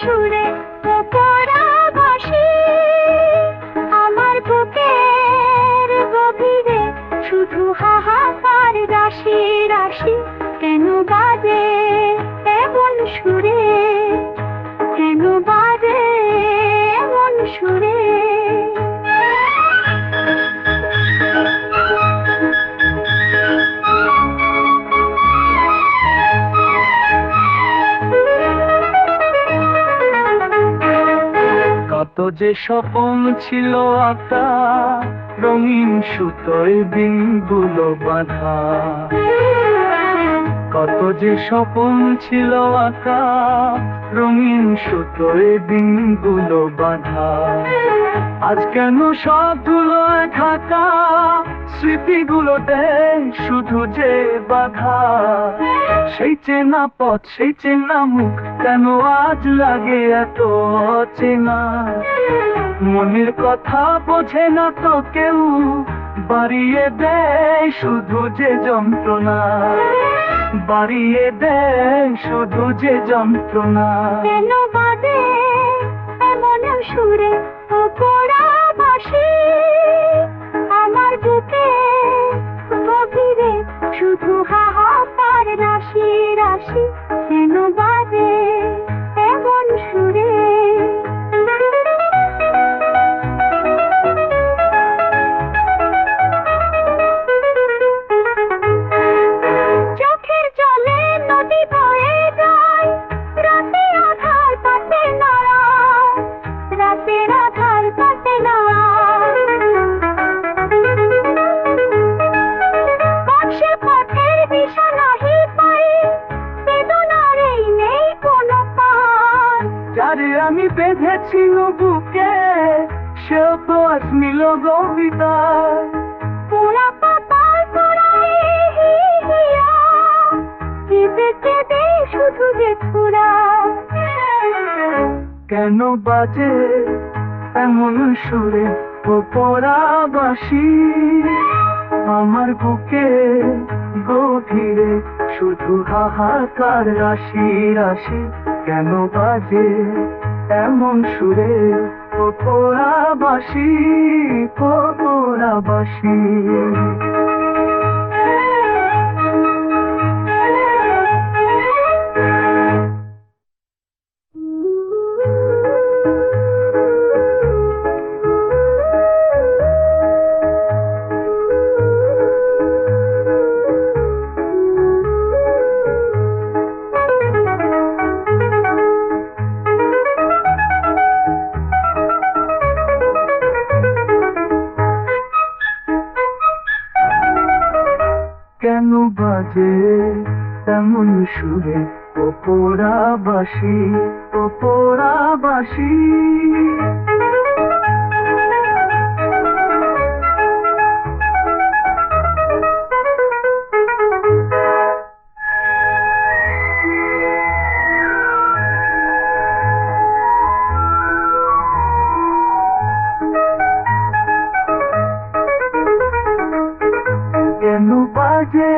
ছুড়ে যে স্বপন ছিল আতা, রঙিন সুতোয় বিনগুলো বাঁধা। কত যে স্বপন ছিল আঁকা রঙিন সুতোয় দিনগুলো বাঁধা। আজ কেন সব ধুলোয় থাকা স্মৃতিগুলোতে শুধু যে বাধা। সেই চেনা পথ, সেই চেনা মুখ কেন আজ লাগে এত অচেনা? মনের কথা বোঝে না তো কেউ, বাড়িয়ে দেয় শুধু যে যন্ত্রণা। বাড়িয়ে দেয় শুধু যে যন্ত্রণা। কেন বাদে এমন সুরে পোড়া বাসি রাশি আমি বেঁধেছি বুকে সেও তো পাতার হিয়া কেঁদে কেঁদে শুধু যে ফুরা কেন বাজে এমন সুরে ও পরাবাসী আমার বুকে গভীরে শুধু হাহাকার রাশি রাশি কেন বাজে? এমন সুরে ও পরাবাসী কেন বাজে তেমন সুরে? ও বাসি ও পোড়াবাসী কেন বাজে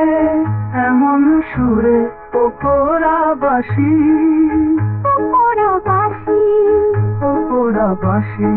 এমন সুরে ওপরা বাসি ওপরা বাসি ওপরা পোড়াবাসী